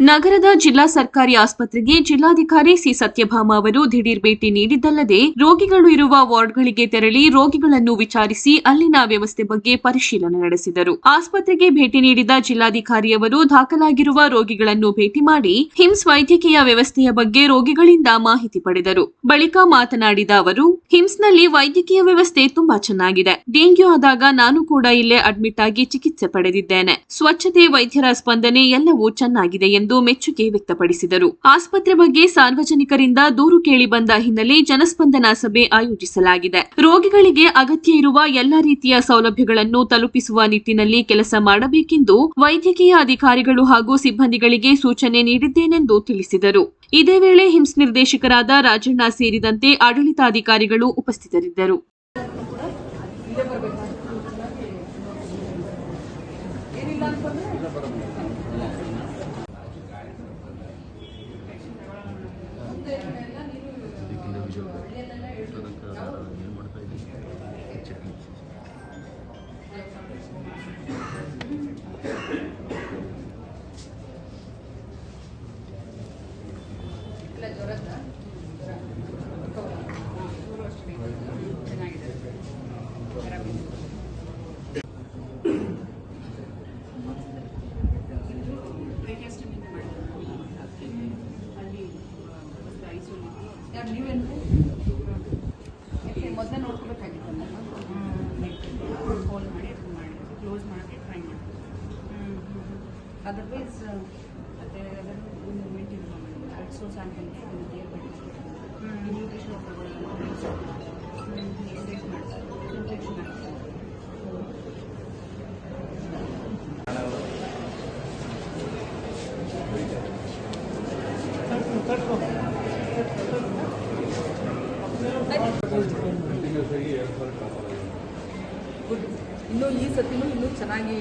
ನಗರದ ಜಿಲ್ಲಾ ಸರ್ಕಾರಿ ಆಸ್ಪತ್ರೆಗೆ ಜಿಲ್ಲಾಧಿಕಾರಿ ಸಿ ಸತ್ಯಭಾಮ ಅವರು ದಿಢೀರ್ ಭೇಟಿ ನೀಡಿದ್ದಲ್ಲದೆ ರೋಗಿಗಳು ಇರುವ ವಾರ್ಡ್ಗಳಿಗೆ ತೆರಳಿ ರೋಗಿಗಳನ್ನು ವಿಚಾರಿಸಿ ಅಲ್ಲಿನ ವ್ಯವಸ್ಥೆ ಬಗ್ಗೆ ಪರಿಶೀಲನೆ ನಡೆಸಿದರು. ಆಸ್ಪತ್ರೆಗೆ ಭೇಟಿ ನೀಡಿದ ಜಿಲ್ಲಾಧಿಕಾರಿಯವರು ದಾಖಲಾಗಿರುವ ರೋಗಿಗಳನ್ನು ಭೇಟಿ ಮಾಡಿ ಹಿಮ್ಸ್ ವೈದ್ಯಕೀಯ ವ್ಯವಸ್ಥೆಯ ಬಗ್ಗೆ ರೋಗಿಗಳಿಂದ ಮಾಹಿತಿ ಪಡೆದರು. ಬಳಿಕ ಮಾತನಾಡಿದ ಅವರು, ಹಿಮ್ಸ್ನಲ್ಲಿ ವೈದ್ಯಕೀಯ ವ್ಯವಸ್ಥೆ ತುಂಬಾ ಚೆನ್ನಾಗಿದೆ. ಡೆಂಗ್ಯೂ ಆದಾಗ ನಾನು ಕೂಡ ಇಲ್ಲೇ ಅಡ್ಮಿಟ್ ಆಗಿ ಚಿಕಿತ್ಸೆ ಪಡೆದಿದ್ದೇನೆ. ಸ್ವಚ್ಛತೆ ವೈದ್ಯರ ಸ್ಪಂದನೆ ಎಲ್ಲವೂ ಚೆನ್ನಾಗಿದೆ ಎಂದು ಮೆಚ್ಚುಗೆ ವ್ಯಕ್ತಪಡಿಸಿದರು. ಆಸ್ಪತ್ರೆ ಬಗ್ಗೆ ಸಾರ್ವಜನಿಕರಿಂದ ದೂರು ಕೇಳಿ ಬಂದ ಹಿನ್ನೆಲೆ ಜನಸ್ಪಂದನ ಸಭೆ ಆಯೋಜಿಸಲಾಗಿದೆ. ರೋಗಿಗಳಿಗೆ ಅಗತ್ಯ ಇರುವ ಎಲ್ಲ ರೀತಿಯ ಸೌಲಭ್ಯಗಳನ್ನು ತಲುಪಿಸುವ ನಿಟ್ಟಿನಲ್ಲಿ ಕೆಲಸ ಮಾಡಬೇಕೆಂದು ವೈದ್ಯಕೀಯ ಅಧಿಕಾರಿಗಳು ಹಾಗೂ ಸಿಬ್ಬಂದಿಗಳಿಗೆ ಸೂಚನೆ ನೀಡಿದ್ದೇನೆಂದು ತಿಳಿಸಿದರು. ಇದೇ ವೇಳೆ ಹಿಂಸ್ ನಿರ್ದೇಶಕರಾದ ರಾಜಣ್ಣ ಸೇರಿದಂತೆ ಆಡಳಿತಾಧಿಕಾರಿಗಳು ಉಪಸ್ಥಿತರಿದ್ದರು. ಮೊದಲೇ ನೋಡ್ಕೋಬೇಕಾಗಿತ್ತಲ್ಲ ಫೋನ್ ಮಾಡಿ ಅದು ಮಾಡಿ ಕ್ಲೋಸ್ ಮಾಡೋಕ್ಕೆ ಟ್ರೈ ಮಾಡಿ ಅದರ್ವೈಸ್ ಅದೇ ಮೇಂಟೈನ್ ಮಾಡಿ ಅಲ್ಸೋ ಸ್ಯಾಂಪಲ್ಗೆ ನ್ಯೂಟ್ರಿಷನ್ ಎಕ್ಸೈಸ್ ಮಾಡ್ತಾರೆ ನ್ಯೂಟ್ರಿಷನ್ ಮಾಡ್ತಾರೆ ಇನ್ನೂ ಈ ಸತಿನೂ ಇನ್ನೂ ಚೆನ್ನಾಗಿ